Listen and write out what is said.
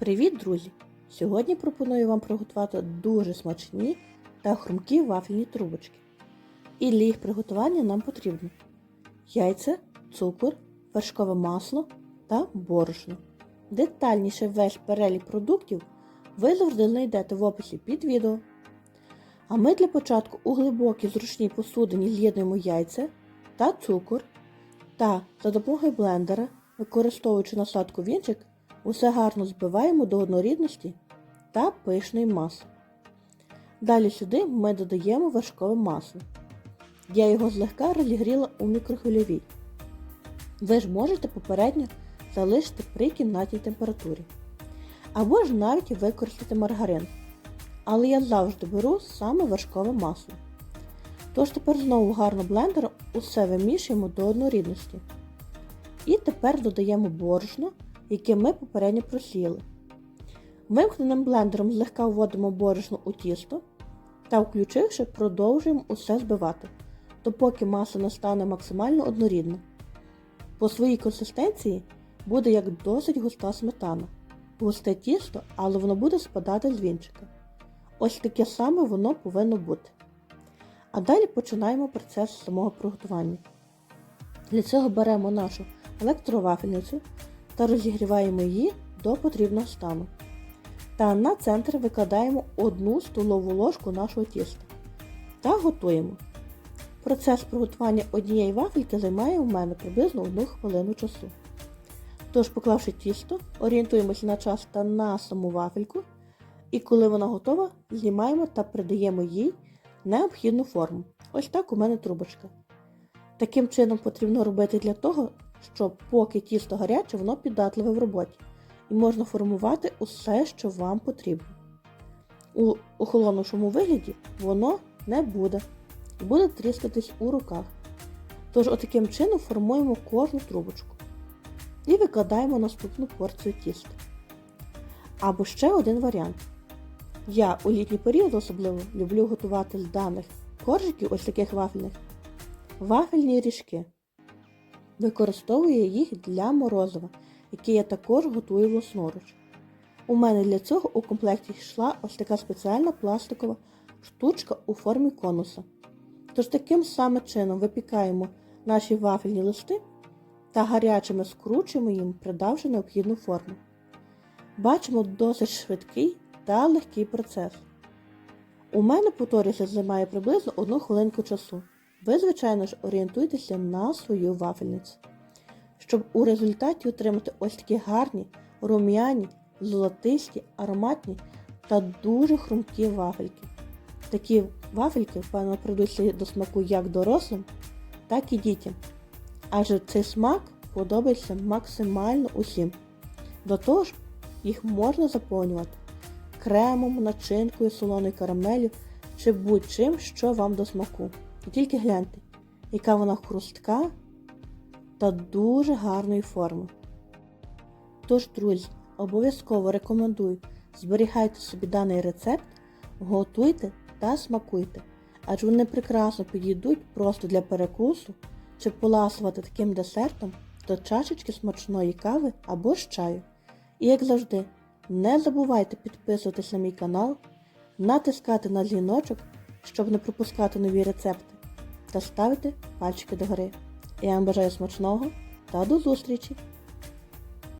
Привіт, друзі! Сьогодні пропоную вам приготувати дуже смачні та хрумкі вафельні трубочки. І для їх приготування нам потрібно яйця, цукор, вершкове масло та борошно. Детальніше весь перелік продуктів ви завжди знайдете в описі під відео. А ми для початку у глибокій зручній посудині з'єднуємо яйця та цукор та за допомогою блендера, використовуючи насадку вінчик, усе гарно збиваємо до однорідності та пишної маси. Далі сюди ми додаємо вершкове масло. Я його злегка розігріла у мікрохвильовій. Ви ж можете попередньо залишити при кімнатній температурі. Або ж навіть використати маргарин. Але я завжди беру саме вершкове масло. Тож тепер знову гарно блендером усе вимішуємо до однорідності. І тепер додаємо борошно, яке ми попередньо просіяли. Вимкненим блендером злегка вводимо борошно у тісто та, включивши, продовжуємо усе збивати, допоки маса не стане максимально однорідна. По своїй консистенції буде як досить густа сметана. Густе тісто, але воно буде спадати з вінчика. Ось таке саме воно повинно бути. А далі починаємо процес самого приготування. Для цього беремо нашу електровафельницю та розігріваємо її до потрібного стану. Та на центр викладаємо 1 столову ложку нашого тіста та готуємо. Процес приготування однієї вафельки займає у мене приблизно 1 хвилину часу. Тож, поклавши тісто, орієнтуємося на час та на саму вафельку, і коли вона готова, знімаємо та придаємо їй необхідну форму. Ось так у мене трубочка. Таким чином потрібно робити для того, щоб поки тісто гаряче, воно піддатливе в роботі. І можна формувати усе, що вам потрібно. У охолонувшому вигляді воно не буде і буде тріскатись у руках. Тож отаким чином формуємо кожну трубочку і викладаємо наступну порцію тіста. Або ще один варіант. Я у літній період особливо люблю готувати з даних коржиків, ось таких вафельних, вафельні ріжки. Використовую їх для морозива, яке я також готую власноруч. У мене для цього у комплекті йшла ось така спеціальна пластикова штучка у формі конуса. Тож таким саме чином випікаємо наші вафельні листи та гарячими скручуємо їм, придавши необхідну форму. Бачимо досить швидкий та легкий процес. У мене повторюся займає приблизно 1 хвилинку часу. Ви, звичайно ж, орієнтуйтеся на свою вафельницю, щоб у результаті отримати ось такі гарні, рум'яні, золотисті, ароматні та дуже хрумкі вафельки. Такі вафельки, певно, прийдуться до смаку як дорослим, так і дітям. Адже цей смак подобається максимально усім. До того ж, їх можна заповнювати кремом, начинкою, солоною карамелю чи будь-чим, що вам до смаку. Тільки гляньте, яка вона хрустка та дуже гарної форми. Тож, друзі, обов'язково рекомендую зберігайте собі даний рецепт, готуйте та смакуйте, адже вони прекрасно підійдуть просто для перекусу чи поласувати таким десертом до чашечки смачної кави або ж чаю. І як завжди, не забувайте підписуватись на мій канал, натискати на дзвіночок, щоб не пропускати нові рецепти, та ставити пальчики догори. Я вам бажаю смачного та до зустрічі!